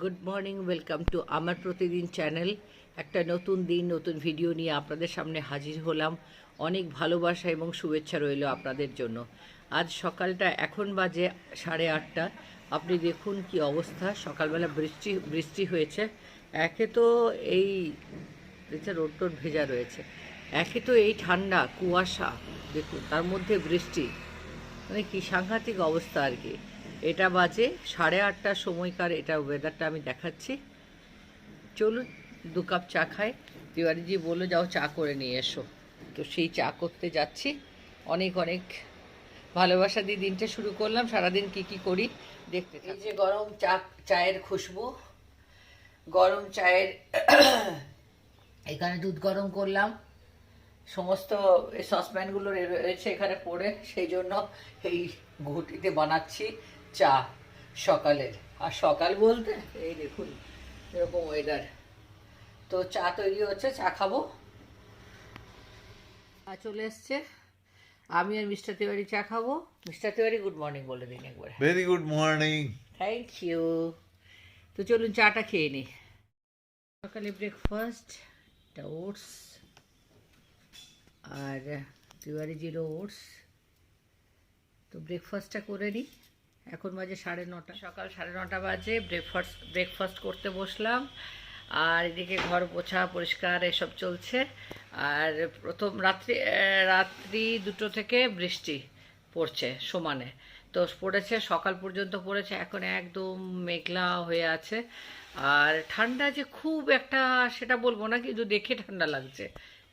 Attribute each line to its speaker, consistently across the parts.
Speaker 1: Good morning, welcome to আমার প্রতিদিন channel. একটা নতুন দিন, নতুন ভিডিও নিয়ে আপনাদের সামনে হাজির হলাম। অনেক ভালোবাসা এবং শুভেচ্ছা রইল আপনাদের জন্য। আজ সকালটা এখন বাজে সাড়ে আটটা। আপনি দেখুন কি অবস্থা। সকালবেলা বৃষ্টি বৃষ্টি হয়েছে। একে তো এই রোড টোড ভেজা রয়েছে। একে তো এই ঠান্ডা, কুয়াশা। দেখুন, তার মধ্যে বৃষ্টি। মানে কি সাংঘাতিক অবস্থা আর কি। এটা বাজে সাড়ে আটটার সময়কার এটা ওয়েদারটা আমি দেখাচ্ছি। চলুন, দু কাপ চা খাই। তিওয়ারিজি বলল, যাও চা করে নিয়ে এসো। তো সেই চা করতে যাচ্ছি। অনেক অনেক ভালোবাসা দিয়ে দিনটা শুরু করলাম। সারাদিন কি কি করি দেখতে এই যে গরম চা, চায়ের খুশবু। গরম চায়ের, এখানে দুধ গরম করলাম। সমস্ত সসপ্যানগুলো রয়েছে এখানে পড়ে। সেই জন্য এই ঘুটিতে বানাচ্ছি। চা সকালের। আর সকাল বলতে এই দেখুন এরকম ওয়েদার তো চা তৈরি হচ্ছে চা খাব। চা চলে এসছে। আমি আর মিস্টার তিওয়ারি চা খাব। মিস্টার তিওয়ারি গুড মর্নিং বলে দিন একবার।
Speaker 2: Very good morning
Speaker 1: thank you তো চলুন চাটা খেয়ে নিই সকালে ব্রেকফাস্ট এটা ওটস আর তিওয়ারি জিরো ওটস তো ব্রেকফাস্টটা করে নিই এখন বাজে সাড়ে নটা। সকাল সাড়ে নটা বাজে ব্রেকফাস্ট ব্রেকফাস্ট করতে বসলাম। আর এদিকে ঘর পোছা পরিষ্কার, এসব চলছে। আর প্রথম রাত্রি রাত্রি দুটো থেকে বৃষ্টি পড়ছে সমানে। তো পড়েছে, সকাল পর্যন্ত পড়েছে, এখন একদম মেঘলা হয়ে আছে। আর ঠান্ডা যে খুব একটা, সেটা বলব না, কিন্তু দেখে ঠান্ডা লাগছে।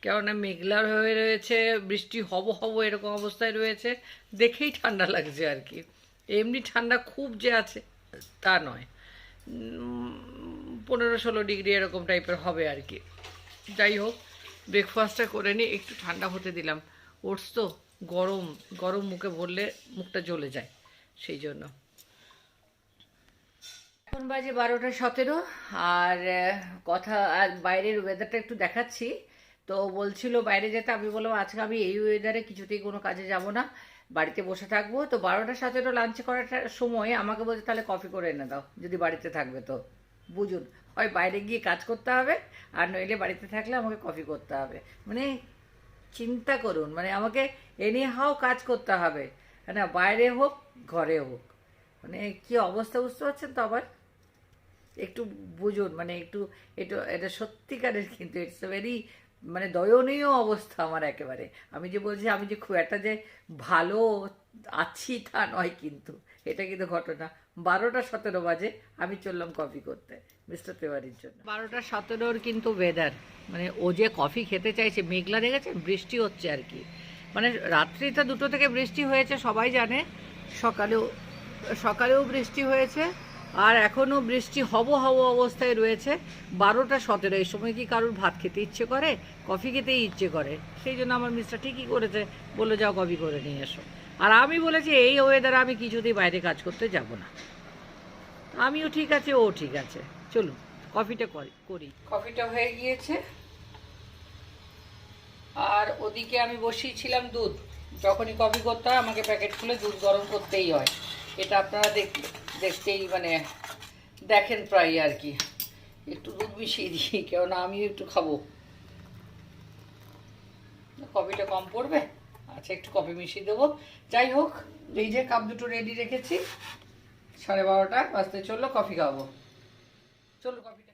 Speaker 1: কেননা মেঘলা হয়ে রয়েছে, বৃষ্টি হব হব এরকম অবস্থায় রয়েছে, দেখেই ঠান্ডা লাগছে আর কি। এমনি ঠান্ডা খুব যে আছে, তা নয়। পনেরো ষোলো ডিগ্রি এরকম টাইপের হবে আর কি। যাই হোক ব্রেকফাস্টটা করে নিয়ে একটু ঠান্ডা হতে দিলাম। ওটস তো গরম গরম মুখে ভরলে মুখটা জ্বলে যায়, সেই জন্য। এখন বাজে বারোটা সতেরো, আর কথা আর বাইরের ওয়েদারটা একটু দেখাচ্ছি। তো বলছিল বাইরে যেতে, আমি বললাম, আজকে আমি এই ওয়েদারে কিছুতেই কোনো কাজে যাব না। বাড়িতে বসে থাকব, তো বারোটা সতেরো লাঞ্চ করার সময় আমাকে বলছে, তাহলে কফি করে এনে দাও, যদি বাড়িতে থাকবে তো। বুঝুন হয় বাইরে গিয়ে কাজ করতে হবে, আর নইলে বাড়িতে থাকলে আমাকে কফি করতে হবে। মানে চিন্তা করুন মানে আমাকে এনি হাও কাজ করতে হবে। না বাইরে হোক, ঘরে হোক। মানে কি অবস্থা বুঝতে পারছেন তো আবার? একটু বুঝুন মানে একটু একটু এটা সত্যিকারের কিন্তু ইটস ভেরি মানে দয়নীয় অবস্থা আমার একেবারে। আমি যে বলছি, আমি যে খুব একটা যে ভালো আছি তা নয় কিন্তু। এটা কিন্তু ঘটনা। বারোটা সতেরো বাজে, আমি চললাম কফি করতে মিস্টার তেওয়ারির জন্য। বারোটা সতেরোর কিন্তু ওয়েদার মানে ও যে কফি খেতে চাইছে, মেঘলা দেখেছে বৃষ্টি হচ্ছে আর কি। মানে রাত্রিটা দুটো থেকে বৃষ্টি হয়েছে, সবাই জানে। সকালেও সকালেও বৃষ্টি হয়েছে। আর এখনও বৃষ্টি হব হব অবস্থায় রয়েছে। বারোটা সতেরো, এই সময় কি কারোর ভাত খেতে ইচ্ছে করে? কফি খেতেই ইচ্ছে করে। সেই জন্য আমার মিস্টার ঠিকই করেছে। বলে যাও কফি করে নিয়ে এসো। আর আমি বলেছি, এই ওয়েদারে আমি কিছুতেই বাইরে কাজ করতে যাব না। আমিও ঠিক আছে, ও ঠিক আছে। চলুন, কফিটা করি কফিটা হয়ে গিয়েছে। আর ওদিকে আমি বসিয়েছিলাম দুধ। যখনই কফি করতে হয়, আমাকে প্যাকেট খুলে দুধ গরম করতেই হয়। এটা আপনারা দেখ দেখতেই মানে দেখেন প্রায় আর কি। একটু দুধ মিশিয়ে দিই কেননা আমিও একটু খাব। কফিটা কম পড়বে? আচ্ছা একটু কফি মিশিয়ে দেবো। যাই হোক এই যে কাপ দুটো রেডি রেখেছি। সাড়ে বারোটা বাজতে চলল কফি খাব চলো কফিটা।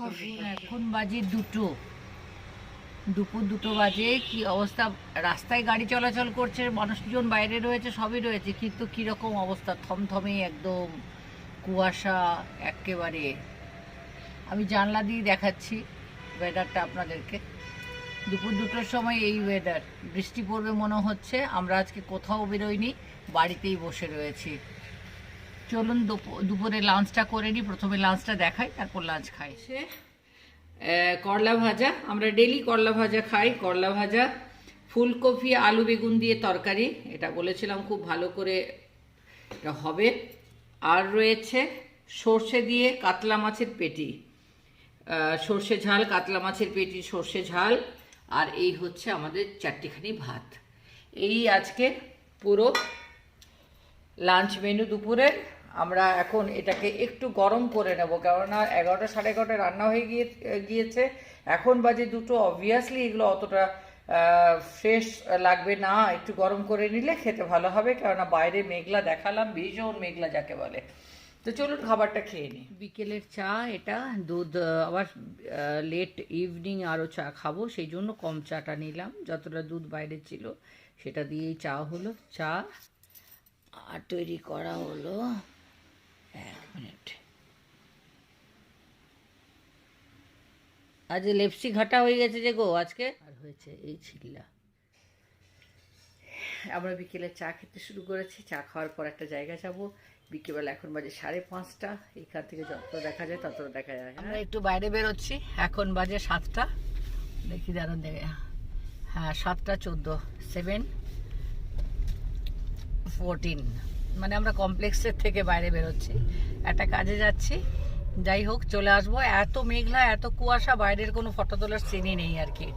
Speaker 1: কফি এখন বাজে দুটো? দুপুর দুটো বাজে, কি অবস্থা? রাস্তায় গাড়ি চলাচল করছে, মানুষজন বাইরে রয়েছে, সবই রয়েছে, কিন্তু কীরকম অবস্থা? থমথমে একদম কুয়াশা একেবারে। আমি জানলা দিয়ে দেখাচ্ছি ওয়েদারটা আপনাদেরকে। দুপুর দুটোর সময় এই ওয়েদার বৃষ্টি পড়বে মনে হচ্ছে, আমরা আজকে কোথাও বেরোইনি, বাড়িতেই বসে রয়েছি। চলুন দুপ- দুপুরে লাঞ্চটা করে নিই প্রথমে লাঞ্চটা দেখাই, তারপর লাঞ্চ খাই। সে করলা ভাজা। আমরা ডেলি করলা ভাজা খাই। করলা ভাজা, ফুলকপি, আলু বেগুন দিয়ে তরকারি, এটা বলেছিলাম খুব ভালো করে এটা হবে। আর রয়েছে সর্ষে দিয়ে কাতলা মাছের পেটি। সর্ষে ঝাল, কাতলা মাছের পেটি, সর্ষে ঝাল। আর এই হচ্ছে আমাদের চারটিখানি ভাত। এই আজকে পুরো লাঞ্চ মেনু দুপুরের আমরা এখন এটাকে একটু গরম করে নেব, কেননা এগারোটা সাড়ে এগারোটা রান্না হয়ে গিয়ে গিয়েছে। এখন বাজে দুটো অবভিয়াসলি এগুলো অতটা ফ্রেশ লাগবে না, একটু গরম করে নিলে খেতে ভালো হবে, কেননা বাইরে মেঘলা দেখালাম, ভীষণ মেঘলা যাকে বলে। তো চলুন খাবারটা খেয়ে নিই। বিকেলের চা, এটা দুধ আবার লেট ইভিনিং আরও চা খাব, সেই জন্য কম চাটা নিলাম, যতটা দুধ বাইরে ছিল, সেটা দিয়েই চা হলো। চা আর তৈরি করা হলো। এক মিনিট। আজ লেপসি ঘাটা হয়ে গেছে যে গো আজকে? আর হয়েছে এই ছিল্লা। আমরা বিকেলে চা খেতে শুরু করেছি চা খাওয়ার পর একটা জায়গা যাব। বিকেলবেলা এখন বাজে সাড়ে পাঁচটা এখান থেকে যতটা দেখা যায় ততটা দেখা যায় আমরা একটু বাইরে বেরোচ্ছি এখন বাজে সাতটা। দেখি দাঁড়ান দেখে হ্যাঁ সাতটা চোদ্দ সেভেন ফোরটিন মানে আমরা কমপ্লেক্সের থেকে বাইরে বেরোচ্ছি। একটা কাজে যাচ্ছি। যাই হোক, চলে আসব। এত মেঘলা, এত কুয়াশা, বাইরের কোনো ফটো তোলার সিনই নেই আর কি।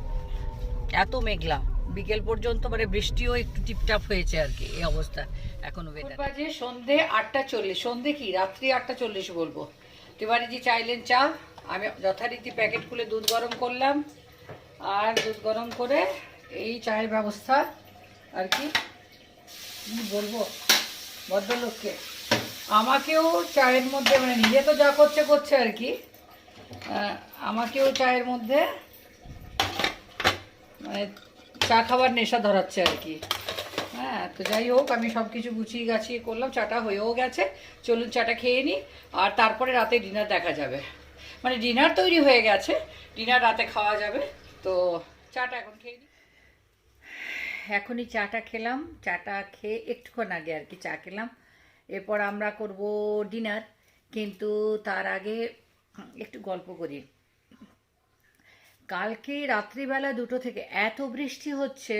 Speaker 1: এত মেঘলা। বিকেল পর্যন্ত মানে বৃষ্টিও একটু টিপটাপ হয়েছে আর কি, এই অবস্থা। এখন বাজে সন্ধে আটটা চল্লিশ। সন্ধে কি? রাত্রি আটটা চল্লিশ বলব। তিবারিজি চাইলেন চা। আমি যথারীতি প্যাকেট খুলে দুধ গরম করলাম। আর দুধ গরম করে এই চায়ের ব্যবস্থা আর কি বলব? ভদ্রলোককে। আমাকেও চায়ের মধ্যে মানে নিজে তো যা করছে করছে আর কি। আমাকেও চায়ের মধ্যে মানে চা খাবার নেশা ধরাচ্ছে আর কি। হ্যাঁ তো যাই হোক, আমি সব কিছু গুছিয়ে গাছিয়ে করলাম, চাটা হয়েও গেছে। চলুন চাটা খেয়ে নিই আর তারপরে রাতে ডিনার দেখা যাবে। মানে ডিনার তৈরি হয়ে গেছে, ডিনার রাতে খাওয়া যাবে, তো চাটা এখন খেয়ে নিই এখনই চাটা খেলাম। চাটা খেয়ে একটুক্ষণ আগে আর কি চা খেলাম। এরপর আমরা করব ডিনার, কিন্তু তার আগে একটু গল্প করি। কালকে রাত্রিবেলা দুটো থেকে, এত বৃষ্টি হচ্ছে,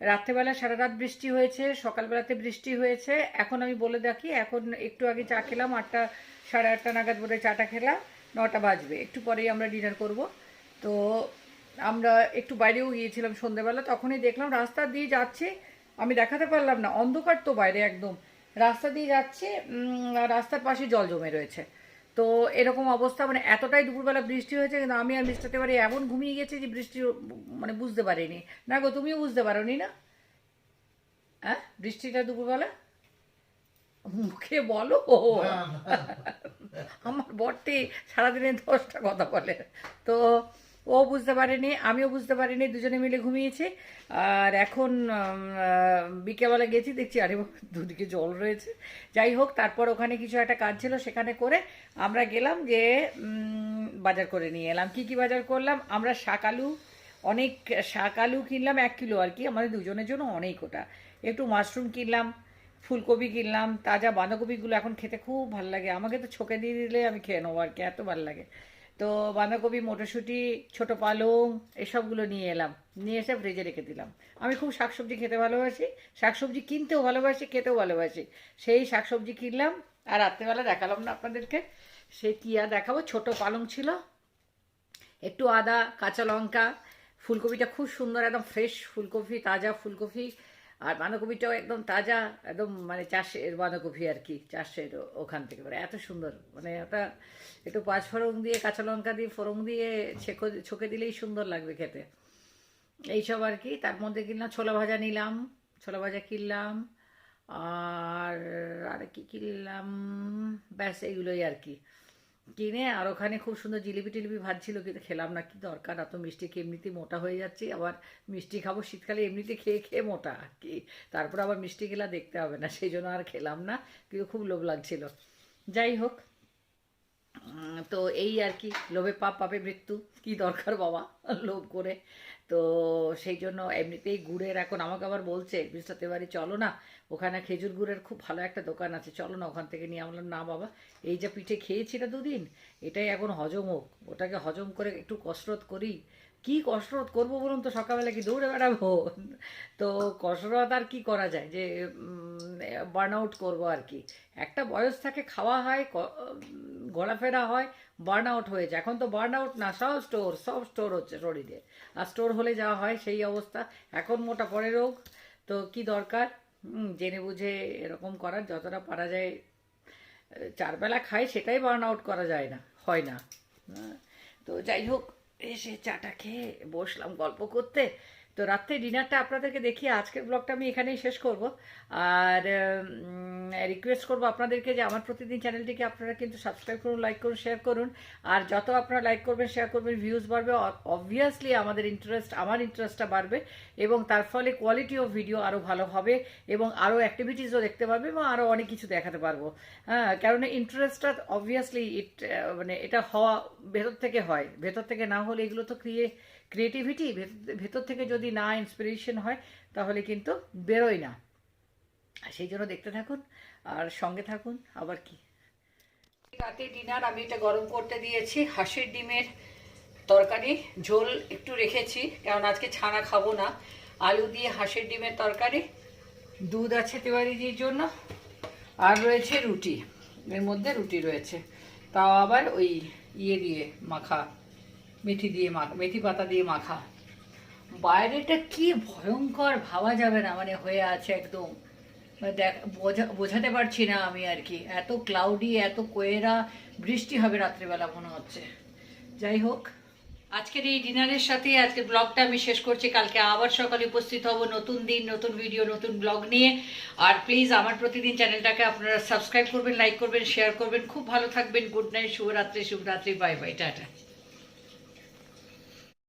Speaker 1: রাত্রেবেলা সারা রাত বৃষ্টি হয়েছে, সকালবেলাতে বৃষ্টি হয়েছে। এখন আমি বলে দেখি এখন একটু আগে চা খেলাম, আটটা, সাড়ে আটটা নাগাদ বোধ চাটা খেলাম, নটা বাজবে। একটু পরেই আমরা ডিনার করব। তো আমরা একটু বাইরেও গিয়েছিলাম সন্ধেবেলা তখনই দেখলাম রাস্তা দিয়ে যাচ্ছে আমি দেখাতে পারলাম না অন্ধকার তো বাইরে একদম। রাস্তা দিয়ে যাচ্ছে রাস্তার পাশে জল জমে রয়েছে। তো এরকম অবস্থা মানে এতটাই দুপুরবেলা বৃষ্টি হয়েছে কিন্তু আমি আর মিস্টার তেবারি এমন ঘুমিয়ে গেছি যে বৃষ্টি মানে বুঝতে পারিনি। না গো তুমিও বুঝতে পারোনি না? হ্যাঁ? বৃষ্টিটা দুপুরবেলা? মুখে বলো। আমার বরটি সারাদিনে দশটা কথা বলে। তো ও বুঝতে পারেনি, আমিও বুঝতে পারিনি, দুজনে মিলে ঘুমিয়েছি। আর এখন বিকেলবেলা গেছি, দেখছি, আরে দুদিকে জল রয়েছে। যাই হোক, তারপর ওখানে কিছু একটা কাজ ছিল, সেখানে করে আমরা গেলাম যে বাজার করে নিয়ে এলাম। কি কি বাজার করলাম? আমরা শাক আলু, অনেক শাক আলু কিনলাম, এক কিলো আর কি, আমাদের দুজনের জন্য অনেক ওটা। একটু মাশরুম কিনলাম, ফুলকপি কিনলাম, তাজা বাঁধাকপিগুলো এখন খেতে খুব ভালো লাগে। আমাকে তো ছোকে দিয়ে দিলে আমি খেয়ে নেব আর কি, এত ভালো লাগে। তো বাঁধাকপি, মটরশুঁটি, ছোট পালং, এসবগুলো নিয়ে এলাম। নিয়ে এসে ফ্রিজে রেখে দিলাম। আমি খুব শাকসবজি খেতে ভালোবাসি। শাকসবজি কিনতেও ভালোবাসি, খেতেও ভালোবাসি। সেই শাকসবজি কিনলাম আর রাত্রেবেলা দেখালাম না আপনাদেরকে। সে কি আর দেখাবো? ছোট পালং ছিল, একটু আদা, কাঁচা লঙ্কা, ফুলকপিটা খুব সুন্দর, একদম ফ্রেশ ফুলকপি, তাজা ফুলকপি। আর বাঁধাকপিটাও একদম তাজা, একদম মানে চাষের বাঁধাকপি আর কি, চাষের ওখান থেকে। মানে এত সুন্দর। মানে ওটা একটু পাঁচ ফোড়ন দিয়ে, কাঁচা লঙ্কা দিয়ে, ফোড়ন দিয়ে ছেঁকো, ছোকে দিলেই সুন্দর লাগবে খেতে। এইসব আর কি। তার মধ্যে কিনলাম ছোলা ভাজা নিলাম, ছোলা ভাজা কিনলাম, আর আর কি কিনলাম, ব্যাস এইগুলোই আর কি। কিনে আর ওখানে খুব সুন্দর জিলিপি টিলিপি ভাজছিল কিন্তু খেলাম না, কি দরকার? এত মিষ্টি খেয়ে এমনিতেই মোটা হয়ে যাচ্ছে, আবার মিষ্টি খাব শীতকালে, এমনিতে খেয়ে খেয়ে মোটা, কি? তারপর আবার মিষ্টি খেলা দেখতে হবে না, সেই জন্য আর খেলাম না, কিন্তু খুব লোভ লাগছিল। যাই হোক তো এই আর কি, লোভে পাপ, পাপে মৃত্যু, কি দরকার বাবা? লোভ করে তো সেই জন্য এমনিতেই গুড়ের এখন আমাকে আবার বলছে, মিস্টার তেবারি চলো না, ওখানে খেজুর গুড়ের খুব ভালো একটা দোকান আছে, চলো না ওখান থেকে নিয়ে। আমলাম না বাবা, এই যা পিঠে খেয়েছি না দুদিন, এটাই এখন হজম হোক, ওটাকে হজম করে একটু কসরত করি। কি কসরত করব বলুন তো, সকালবেলা কি দৌড়ে বেড়াবো? তো কসরত আর কি করা যায়, যে বার্ন আউট করব আর কি। একটা বয়স থাকে, খাওয়া হয় ঘোরাফেরা হয় বার্ন আউট হয়ে যায়। এখন তো বার্ন আউট না, সব স্টোর সব স্টোর হচ্ছে শরীরে। আর স্টোর হলে যাওয়া হয় সেই অবস্থা। এখন মোটা পড়ে রোগ, তো কি দরকার? জেনে বুঝে এরকম করার যতটা পারা যায় চারবেলা খাই সেটাই বার্ন আউট করা যায় না, হয় না। তো যাই হোক, এসে চাটা খেয়ে বসলাম গল্প করতে। তো রাত্রে ডিনারটা আপনাদেরকে দেখিয়ে আজকের ব্লগটা আমি এখানেই শেষ করব। আর রিকোয়েস্ট করব আপনাদেরকে যে আমার প্রতিদিন চ্যানেলটিকে আপনারা কিন্তু সাবস্ক্রাইব করুন লাইক করুন শেয়ার করুন। আর যত আপনারা লাইক করবেন শেয়ার করবেন ভিউজ বাড়বে অবভিয়াসলি আমাদের ইন্টারেস্ট আমার ইন্টারেস্টটা বাড়বে এবং তার ফলে কোয়ালিটি অফ ভিডিও আরও ভালো হবে এবং আরও অ্যাক্টিভিটিসও দেখতে পারবে এবং আরও অনেক কিছু দেখাতে পারব। হ্যাঁ কারণ ইন্টারেস্টটা অবভিয়াসলি ইট মানে এটা হওয়া ভেতর থেকে হয়। ভেতর থেকে না হলে এগুলো তো ক্রিয়ে ক্রিয়েটিভিটি ভেতর থেকে যদি না ইন্সপিরেশন হয়, তাহলে কিন্তু বেরোয় না। সেই জন্য দেখতে থাকুন, আর সঙ্গে থাকুন, আবার কি? রাতে ডিনার আমি এটা গরম করতে দিয়েছি, হাঁসের ডিমের তরকারি, ঝোল একটু রেখেছি, কারণ আজকে ছানা খাব না। আলু দিয়ে হাঁসের ডিমের তরকারি, দুধ আছে তেওয়ারিজির জন্য, আর রয়েছে রুটি, এর মধ্যে রুটি রয়েছে। তাও আবার ওই ইয়ে দিয়ে মাখা মেথি দিয়ে মাখা মেথি পাতা দিয়ে মাখা। বাইরেটা কি ভয়ঙ্কর ভাবা যাবে না মানে হয়ে আছে একদম। মানে দেখ, বোঝা- বোঝাতে পারছি না আমি আর কি। এত ক্লাউডি এত কোয়েরা, বৃষ্টি হবে রাত্রিবেলা মনে হচ্ছে। যাই হোক, আজকের এই ডিনারের সাথে আজকের ব্লগটা আমি শেষ করছি। কালকে আবার সকালে উপস্থিত হব নতুন দিন, নতুন ভিডিও নতুন ব্লগ নিয়ে। আর প্লিজ আমার প্রতিদিন চ্যানেলটাকে আপনারা সাবস্ক্রাইব করবেন লাইক করবেন শেয়ার করবেন। খুব ভালো থাকবেন। গুড নাইট শুভরাত্রি শুভরাত্রি বাই বাই টাটা।